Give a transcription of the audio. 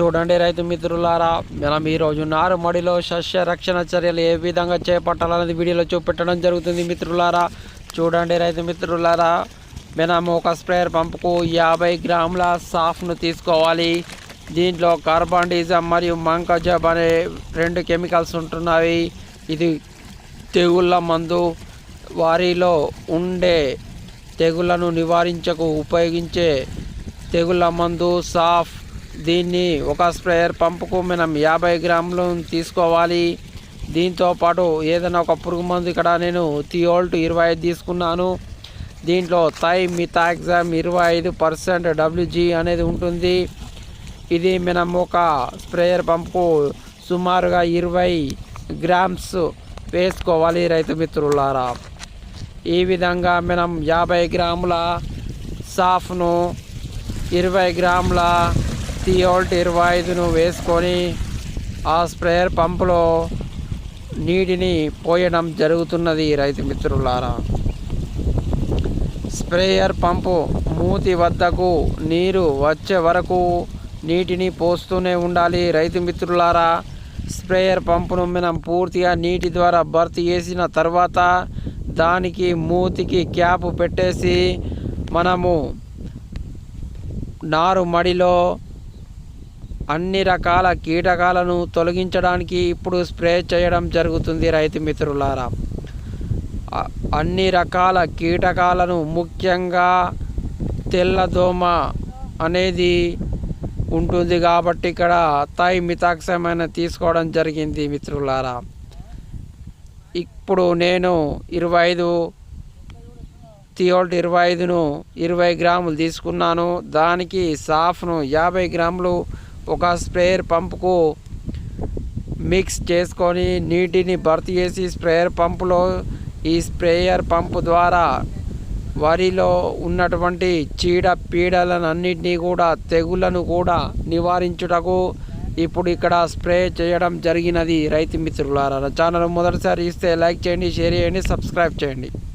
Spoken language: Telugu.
చూడండి రైతు మిత్రులారా మనం ఈరోజు నారుమడిలో సస్య రక్షణ చర్యలు ఏ విధంగా చేపట్టాలనేది వీడియోలో చూపెట్టడం జరుగుతుంది మిత్రులారా. చూడండి రైతు మిత్రులారా మనం ఒక స్ప్రేయర్ పంపుకు యాభై గ్రాముల సాఫ్ను తీసుకోవాలి. దీంట్లో కార్బన్ డీజం మరియు మంకజబ్ అనే రెండు కెమికల్స్ ఉంటున్నాయి. ఇది తెగుళ్ళ మందు వారిలో ఉండే తెగుళ్ళను నివారించకు ఉపయోగించే తెగుళ్ళ మందు సాఫ్ దీన్ని ఒక స్ప్రేయర్ పంపుకు మనం యాభై గ్రాములు తీసుకోవాలి. దీంతో పాటు ఏదైనా ఒక పురుగు మందు ఇక్కడ నేను థియోల్ట్ ఇరవై ఐదు తీసుకున్నాను. దీంట్లో థై మిథాక్సామ్ ఇరవై ఐదు పర్సెంట్ డబ్ల్యూజీ అనేది ఉంటుంది. ఇది మనం ఒక స్ప్రేయర్ పంపుకు సుమారుగా ఇరవై గ్రామ్స్ వేసుకోవాలి రైతు మిత్రులారా. ఈ విధంగా మనం యాభై గ్రాముల సాఫ్ను ఇరవై గ్రాముల థియోల్ట్ ఇరవై ఐదును వేసుకొని ఆ స్ప్రేయర్ పంపులో నీటిని పోయడం జరుగుతున్నది రైతు మిత్రులారా. స్ప్రేయర్ పంపు మూతి వద్దకు నీరు వచ్చే వరకు నీటిని పోస్తూనే ఉండాలి రైతు మిత్రులారా. స్ప్రేయర్ పంపును మనం పూర్తిగా నీటి ద్వారా భర్తీ చేసిన తర్వాత దానికి మూతికి క్యాప్ పెట్టేసి మనము నారు మడిలో అన్ని రకాల కీటకాలను తొలగించడానికి ఇప్పుడు స్ప్రే చేయడం జరుగుతుంది రైతు మిత్రులారా. అన్ని రకాల కీటకాలను ముఖ్యంగా తెల్లదోమ అనేది ఉంటుంది కాబట్టి ఇక్కడ తాయి మితాక్షమైన తీసుకోవడం జరిగింది మిత్రులారా. ఇప్పుడు నేను ఇరవై ఐదు థియోల్ట్ ఇరవై ఐదును ఇరవై గ్రాములు తీసుకున్నాను. దానికి సాఫ్ను యాభై గ్రాములు ఒక స్ప్రేయర్ పంపుకు మిక్స్ చేసుకొని నీటిని భర్తీ చేసి స్ప్రేయర్ పంపులో ఈ స్ప్రేయర్ పంపు ద్వారా వరిలో ఉన్నటువంటి చీడ పీడలను అన్నింటినీ కూడా తెగులను కూడా నివారించుటకు ఇప్పుడు ఇక్కడ స్ప్రే చేయడం జరిగినది. రైతు మిత్రులారా ఛానల్ మొదటిసారి ఇస్తే లైక్ చేయండి షేర్ చేయండి సబ్స్క్రైబ్ చేయండి.